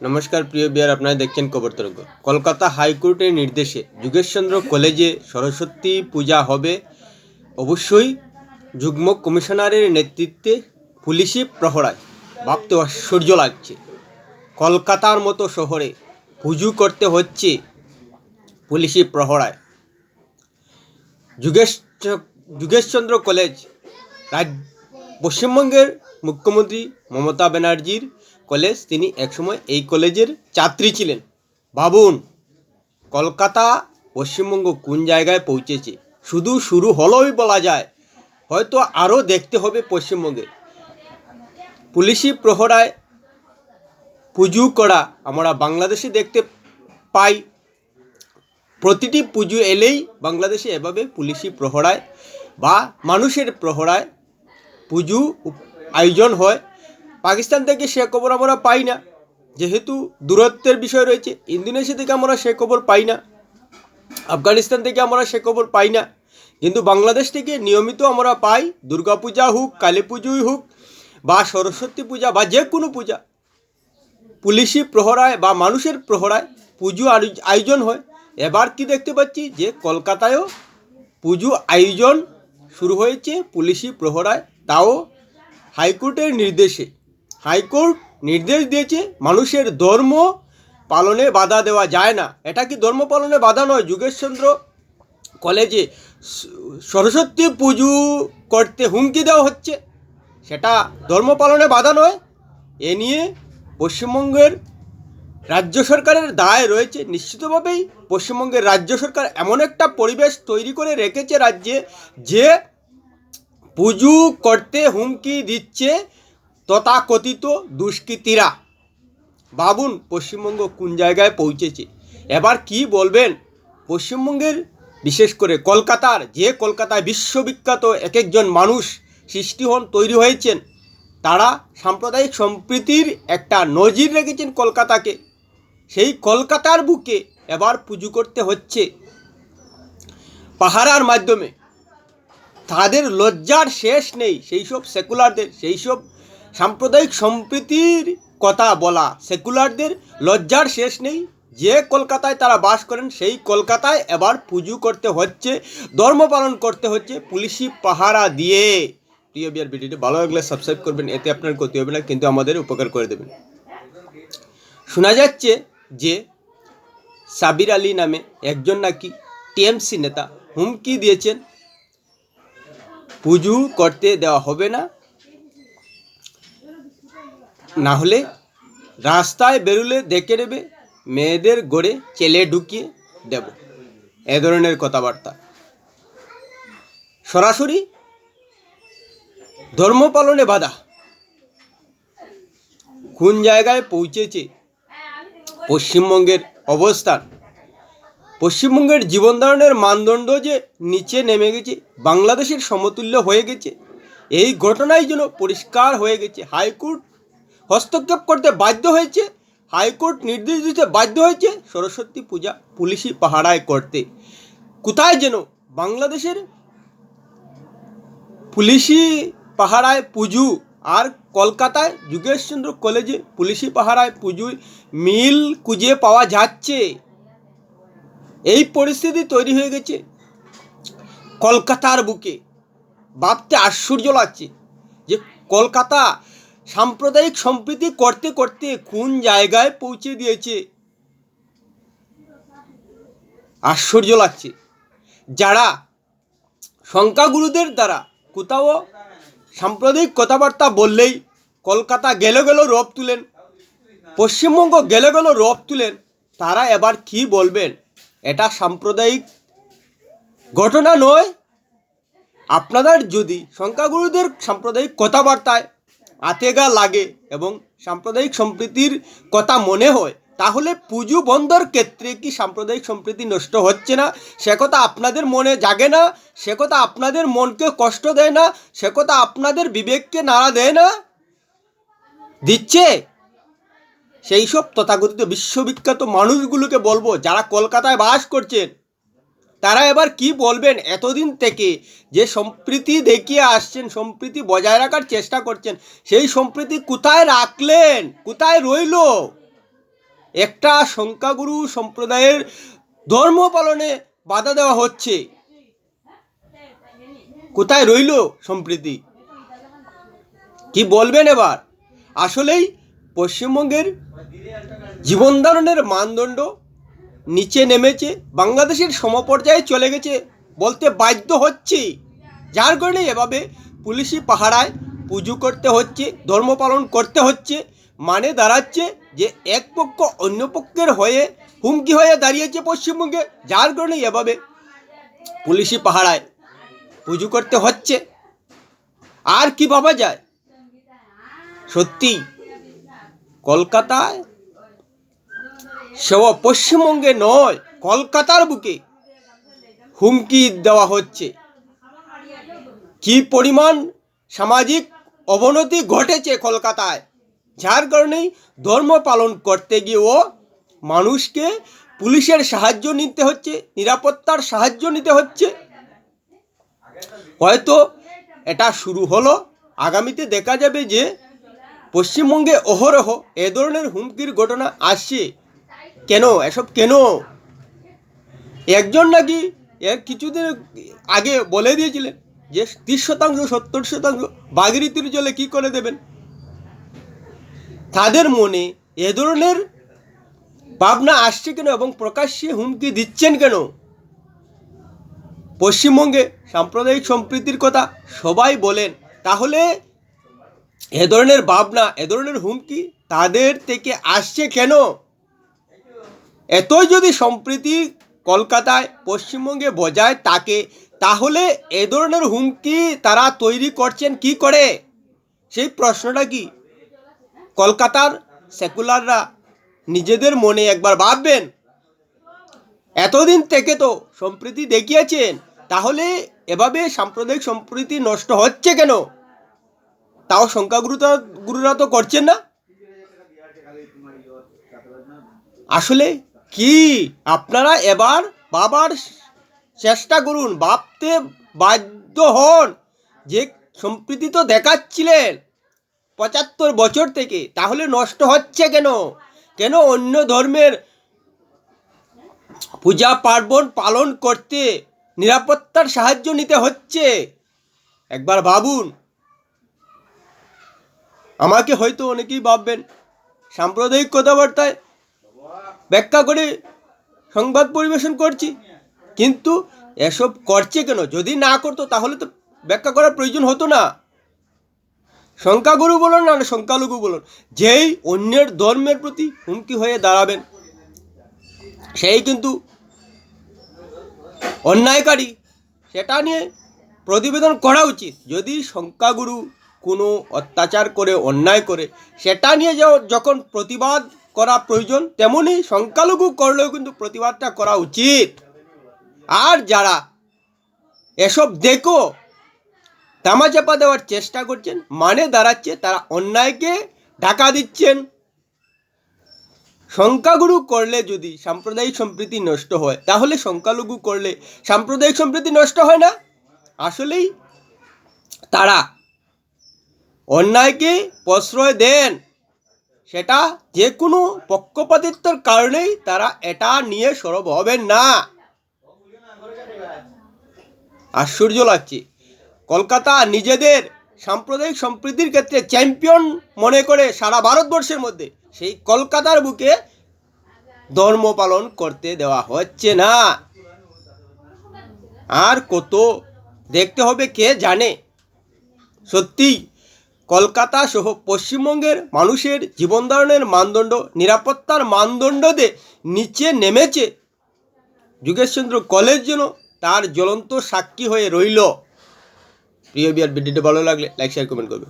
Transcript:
নমস্কার, প্রিয় বিয়ার, আপনারা দেখছেন খবর তরঙ্গ কলকাতা হাইকোর্টের নির্দেশে যোগেশচন্দ্র কলেজে সরস্বতী পূজা হবে। অবশ্যই যুগ্ম কমিশনারের নেতৃত্বে পুলিশি প্রহরায় ভাবতে আশ্চর্য লাগছে। কলকাতার মতো শহরে পুজো করতে হচ্ছে পুলিশি প্রহরায়। যুগেশ, যুগেশচন্দ্র কলেজ রাজ পশ্চিমবঙ্গের মুখ্যমন্ত্রী মমতা ব্যানার্জির কলেজ, তিনি একসময় এই কলেজের ছাত্রী ছিলেন। ভাবুন, কলকাতা পশ্চিমবঙ্গ কোন জায়গায় পৌঁছেছে? শুধু শুরু হলোই বলা যায়। হয়তো আরও দেখতে হবে পশ্চিমবঙ্গে। পুলিশি প্রহরায় পুজো করা আমরা বাংলাদেশে দেখতে পাই। প্রতিটি পুজো এলেই বাংলাদেশে এভাবে পুলিশি প্রহরায় বা মানুষের প্রহরায় পুজো আয়োজন হয়। পাকিস্তান থেকে সে খবর আমরা পাই না। যেহেতু দূরত্বের বিষয় রয়েছে, ইন্দোনেশিয়া থেকে আমরা সে খবর পাই না। আফগানিস্তান থেকে আমরা সে খবর পাই না। কিন্তু বাংলাদেশ থেকে নিয়মিত আমরা পাই দুর্গাপূজা হোক, কালী পুজোই হোক, বা সরস্বতী পূজা, বা যে কোনো পূজা। পুলিশি প্রহরায় বা মানুষের প্রহরায় পুজো আয়োজ- আয়োজন হয়। এবার কি দেখতে পাচ্ছি যে কলকাতায়ও পুজো আয়োজন শুরু হয়েছে পুলিশি প্রহরায়। তাও হাইকোর্টের নির্দেশে। হাইকোর্ট নির্দেশ দিয়েছে মানুষের ধর্ম পালনে বাধা দেওয়া যায় না। এটা কি ধর্ম পালনে বাধা নয়? যোগেশচন্দ্র কলেজে সরস্বতী পুজো করতে হুমকি দেওয়া হচ্ছে। সেটা ধর্ম পালনে বাধা নয়। এ নিয়ে পশ্চিমবঙ্গের রাজ্য সরকারের দায় রয়েছে। নিশ্চিতভাবেই পশ্চিমবঙ্গের রাজ্য সরকার এমন একটা পরিবেশ তৈরি করে রেখেছে রাজ্যে যে পুজো করতে হুমকি দিচ্ছে তথাকথিত দুষ্কৃতীরা। ভাবুন পশ্চিমবঙ্গ কোন জায়গায় পৌঁছেছে। এবার কি বলবেন পশ্চিমবঙ্গের, বিশেষ করে কলকাতার, যে কলকাতায় বিশ্ববিখ্যাত এক একজন মানুষ সৃষ্টি হন, তৈরি হয়েছেন, তারা সাম্প্রদায়িক সম্প্রীতির একটা নজির রেখেছেন কলকাতাকে। সেই কলকাতার বুকে এবার পুজো করতে হচ্ছে পাহারার মাধ্যমে। তাদের লজ্জার শেষ নেই সেই সব সেকুলারদের সেই সব সাম্প্রদায়িক সম্প্রীতির কথা বলা, সেকুলারদের লজ্জার শেষ নেই। যে কলকাতায় তারা বাস করেন, সেই কলকাতায় এবার পুজো করতে হচ্ছে, ধর্ম পালন করতে হচ্ছে পুলিশি পাহারা দিয়ে। প্রিয় বিয়ার ভিডিওটি ভালো লাগলে সাবস্ক্রাইব করবেন, এতে আপনার ক্ষতি হবে না, কিন্তু আমাদের উপকার করে দেবেন। শোনা যাচ্ছে যে সাবির আলী নামে একজন নাকি টিএমসি নেতা হুমকি দিয়েছেন, পুজো করতে দেওয়া হবে না। না হলে রাস্তায় বেরুলে দেখে নেবে, মেয়েদের গড়ে চেলে ঢুকিয়ে দেব। এ ধরনের কথাবার্তা। সরাসরি ধর্ম পালনে বাধা। কোন জায়গায় পৌঁছেছে পশ্চিমবঙ্গের অবস্থান? পশ্চিমবঙ্গের জীবন ধারণের মানদণ্ড যে নিচে নেমে গেছে, বাংলাদেশের সমতুল্য হয়ে গেছে, এই ঘটনাই যেন পরিষ্কার হয়ে গেছে। হাইকোর্ট হস্তক্ষেপ করতে বাধ্য হয়েছে, হাইকোর্ট নির্দেশ দিতে বাধ্য হয়েছে সরস্বতী পূজা পুলিশি পাহারায় করতে। কোথায় যেন বাংলাদেশের পুলিশি পাহারায় পুজো আর কলকাতায় যোগেশচন্দ্র কলেজে পুলিশি পাহারায় পুজোয় মিল খুঁজে পাওয়া যাচ্ছে। এই পরিস্থিতি তৈরি হয়ে গেছে কলকাতার বুকে। ভাবতে আশ্চর্য লাগছে যে কলকাতা সাম্প্রদায়িক সম্প্রীতি করতে করতে কোন জায়গায় পৌঁছে দিয়েছে? আশ্চর্য লাগছে। যারা সংখ্যাগুরুদের দ্বারা কোথাও সাম্প্রদায়িক কথাবার্তা বললেই কলকাতা গেল গেল রব তুলেন, পশ্চিমবঙ্গ গেল গেল রব তুলেন, তারা এবার কি বলবেন? এটা সাম্প্রদায়িক ঘটনা নয়। আপনাদের যদি সংখ্যাগুরুদের সাম্প্রদায়িক কথাবার্তায় আতেগা লাগে এবং সাম্প্রদায়িক সম্প্রীতির কথা মনে হয়, তাহলে পুজো বন্ধর ক্ষেত্রে কি সাম্প্রদায়িক সম্প্রীতি নষ্ট হচ্ছে না? সে কথা আপনাদের মনে জাগে না? সে কথা আপনাদের মনকে কষ্ট দেয় না? সে কথা আপনাদের বিবেককে নাড়া দেয় না? দিচ্ছে? সেই সব তথাকথিত বিশ্ববিখ্যাত মানুষগুলোকে বলব, যারা কলকাতায় বাস করছেন তারা এবার কি বলবেন এতদিন থেকে? যে সম্প্রীতি দেখিয়ে আসছেন, সম্প্রীতি বজায় রাখার চেষ্টা করছেন, সেই সম্প্রীতি কোথায় রাখলেন? কোথায় রইল? একটা সংখ্যাগুরু সম্প্রদায়ের ধর্ম পালনে বাধা দেওয়া হচ্ছে। কোথায় রইল সম্প্রীতি? কি বলবেন এবার? আসলেই পশ্চিমবঙ্গের জীবনধারণের মানদণ্ড নিচে নেমেছে, বাংলাদেশের সমপর্যায়ে চলে গেছে বলতে বাধ্য হচ্ছে। যার কারণে এভাবে পুলিশি পাহারায় পুজো করতে হচ্ছে, ধর্ম পালন করতে হচ্ছে মানে দাঁড়াচ্ছে যে এক পক্ষ অন্য পক্ষের হয়ে হুমকি হয়ে দাঁড়িয়েছে পশ্চিমবঙ্গে, যার কারণে এভাবে পুলিশি পাহারায় পুজো করতে হচ্ছে। আর কি ভাবা যায়? সত্যি, কলকাতায় সেও পশ্চিমবঙ্গে নয়, কলকাতার বুকে হুমকি দেওয়া হচ্ছে। কি পরিমাণ সামাজিক অবনতি ঘটেছে কলকাতায়, যার কারণেই ধর্ম পালন করতে গিয়েও মানুষকে পুলিশের সাহায্য নিতে হচ্ছে, নিরাপত্তার সাহায্য নিতে হচ্ছে। হয়তো এটা শুরু হলো, আগামীতে দেখা যাবে যে পশ্চিমবঙ্গে অহরহ এ ধরনের হুমকির ঘটনা আসছে। কেন? এসব কেন? একজন নাকি এক কিছুদিন আগে বলে দিয়েছিলেন যে তিরিশ শতাংশ, সত্তর শতাংশ বাগিরিতির জলে কি করে দেবেন? তাদের মনে এ ধরনের ভাবনা আসছে কেন এবং প্রকাশ্যে হুমকি দিচ্ছেন কেন? পশ্চিমবঙ্গে সাম্প্রদায়িক সম্প্রীতির কথা সবাই বলেন, তাহলে এ ধরনের ভাবনা, এ ধরনের হুমকি তাদের থেকে আসছে কেন? এতই যদি সম্প্রীতি কলকাতায়, পশ্চিমবঙ্গে বজায় তাকে তাহলে এ ধরনের হুমকি তারা তৈরি করছেন কি করে? সেই প্রশ্নটা কি? কলকাতার সেকুলাররা নিজেদের মনে একবার ভাববেন? এতদিন থেকে তো সম্প্রীতি দেখিয়েছেন, তাহলে এভাবে সাম্প্রদায়িক সম্প্রীতি নষ্ট হচ্ছে কেন? তাও সংখ্যাগুরুরা গুরুরা তো করছেন না। আসলে কি? আপনারা এবার বাবার চেষ্টা করুন, ভাবতে বাধ্য হন। যে সম্প্রীতি তো দেখাচ্ছিলেন পঁচাত্তর বছর থেকে, তাহলে নষ্ট হচ্ছে কেন? কেন অন্য ধর্মের পূজা পার্বণ পালন করতে নিরাপত্তার সাহায্য নিতে হচ্ছে? একবার ভাবুন। আমাকে হয়তো অনেকেই ভাববেন, সাম্প্রদায়িক কথাবার্তায় ব্যাখ্যা করে সংবাদ পরিবেশন করছি। কিন্তু এসব করছে কেন? যদি না করতো, তাহলে তো ব্যাখ্যা করার প্রয়োজন হতো না। সংখ্যাগুরু বলুন না সংখ্যালঘু বলুন, যেই অন্যের ধর্মের প্রতি হুমকি হয়ে দাঁড়াবেন, সেই কিন্তু অন্যায়কারী। সেটা নিয়ে প্রতিবেদন করা উচিত। যদি সংখ্যাগুরু কোনো অত্যাচার করে, অন্যায় করে, সেটা নিয়ে যখন প্রতিবাদ করা প্রয়োজন, তেমনি সংখ্যালঘু করলেও কিন্তু প্রতিবাদটা করা উচিত। আর যারা এসব দেখো, তামাচাপা দেওয়ার চেষ্টা করছেন মানে দাঁড়াচ্ছে, তারা অন্যায়কে ঢাকা দিচ্ছেন। সংখ্যাগুরু করলে যদি সাম্প্রদায়িক সম্প্রীতি নষ্ট হয়, তাহলে সংখ্যালঘু করলে সাম্প্রদায়িক সম্প্রীতি নষ্ট হয় না? আসলেই তারা অন্যায়কে প্রশ্রয় দেন। সেটা যে কোনো পক্ষপাতিত্বের কারণেই তারা এটা নিয়ে সরব হবেন না। আশ্চর্য লাগছে। কলকাতা নিজেদের সাম্প্রদায়িক সম্প্রীতির ক্ষেত্রে চ্যাম্পিয়ন মনে করে সারা ভারতবর্ষের মধ্যে সেই কলকাতার বুকে ধর্ম পালন করতে দেওয়া হচ্ছে না। আর কত দেখতে হবে কে জানে? সত্যি কলকাতা সহ পশ্চিমবঙ্গের মানুষের জীবনধারণের মানদণ্ড, নিরাপত্তার মানদণ্ডতে নিচে নেমেছে। যুগেশচন্দ্র কলেজ যেন তার জ্বলন্ত সাক্ষী হয়ে রইল। প্রিয় বিয়ার ভিডিওটি ভালো লাগলে লাইক শেয়ার কমেন্ট করবে।